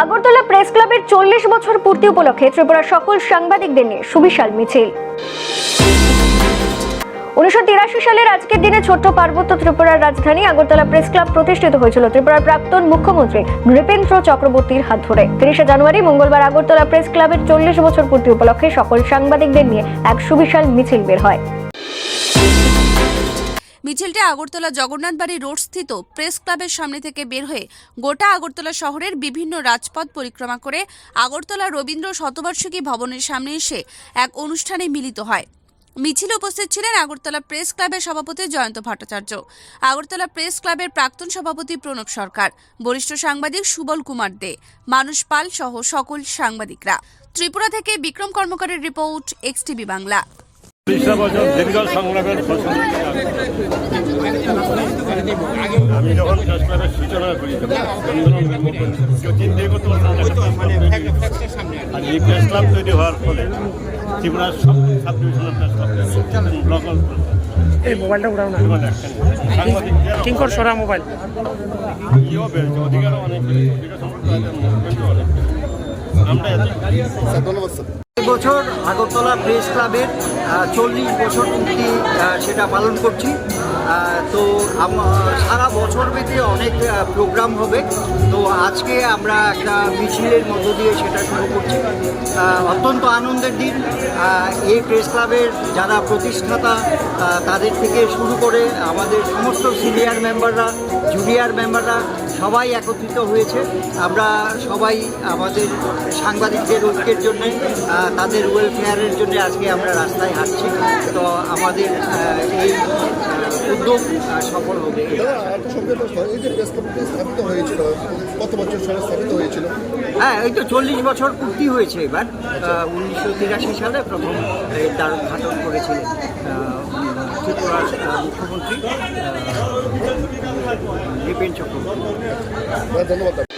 Agartala press ক্লাবের চল্লিশ বছর পূর্তি উপলক্ষে ত্রিপুরার সকল সাংবাদিকদের নিয়ে সুবিশাল মিছিল। উনিশশো তিরাশি সালের আজকের দিনে ছোট্ট পার্বত্য ত্রিপুরার রাজধানী আগরতলা প্রেস ক্লাব প্রতিষ্ঠিত হয়েছিল। ত্রিপুরার প্রাক্তন মুখ্যমন্ত্রী নৃপেন্দ্র চক্রবর্তীর হাত ধরে। তিরিশে জানুয়ারি মঙ্গলবার আগরতলা প্রেস ক্লাবের চল্লিশ বছর পূর্তি উপলক্ষে সকল সাংবাদিকদের নিয়ে এক সুবিশাল মিছিল বের হয়। মিছিলটি আগরতলা জগন্নাথ বাড়ি রোড স্থিত প্রেস ক্লাবের সামনে থেকে বের হয়ে গোটা আগরতলা শহরের বিভিন্ন রাজপথ পরিক্রমা করে আগরতলা রবীন্দ্র শতবার্ষিকী ভবনের সামনে এসে এক অনুষ্ঠানে মিলিত হয়। মিছিলে উপস্থিত ছিলেন আগরতলা প্রেস ক্লাবের সভাপতি জয়ন্ত ভট্টাচার্য, আগরতলা প্রেস ক্লাবের প্রাক্তন সভাপতি প্রণব সরকার, বরিষ্ঠ সাংবাদিক সুবল কুমার দে, মানুষ পাল সহ সকল সাংবাদিকরা। ত্রিপুরা থেকে বিক্রম কর্মকারের রিপোর্ট এক্সটিভি বাংলা। বছর দীর্ঘ সংগ্রামের ফসল আমি যখন সূচনা করি তৈরি হবে। আর এই প্রেস ক্লাব তৈরি হওয়ার ফলে ত্রিপুরার সব সাব ডিভিশনাল প্রেস ক্লাব ব্লকাল এই মোবাইলটা উড়াও না কিঙ্কর সরা মোবাইল অধিকার অনেক। আমরা এত বছর আগরতলা প্রেস ক্লাবের চল্লিশ বছর পূর্তি সেটা পালন করছি। তো সারা বছর বেঁধে অনেক প্রোগ্রাম হবে। তো আজকে আমরা একটা মিছিলের মধ্য দিয়ে সেটা শুরু করছি। অত্যন্ত আনন্দের দিন। এই প্রেস ক্লাবের যারা প্রতিষ্ঠাতা তাদের থেকে শুরু করে আমাদের সমস্ত সিনিয়র মেম্বাররা জুনিয়র মেম্বাররা সবাই একত্রিত হয়েছে। আমরা সবাই আমাদের সাংবাদিকদের ঐক্যের জন্য তাদের ওয়েলফেয়ারের জন্য আজকে আমরা রাস্তায় হাঁটছি। তো আমাদের এই উদ্যোগ সফল হবে একটা সঙ্গে প্রশ্ন এই যে প্রেস ক্লাবটি স্থাপিত হয়েছিল কত বছর সালে স্থাপিত হয়েছিল? হ্যাঁ এই তো চল্লিশ বছর পূর্তি হয়েছে এবার। উনিশশো তিরাশি সালে প্রথম দারুণ তার উদ্ঘাটন করেছিলেন ত্রিপুরার মুখ্যমন্ত্রী নৃপেন চক্রবর্তী। ধন্যবাদ।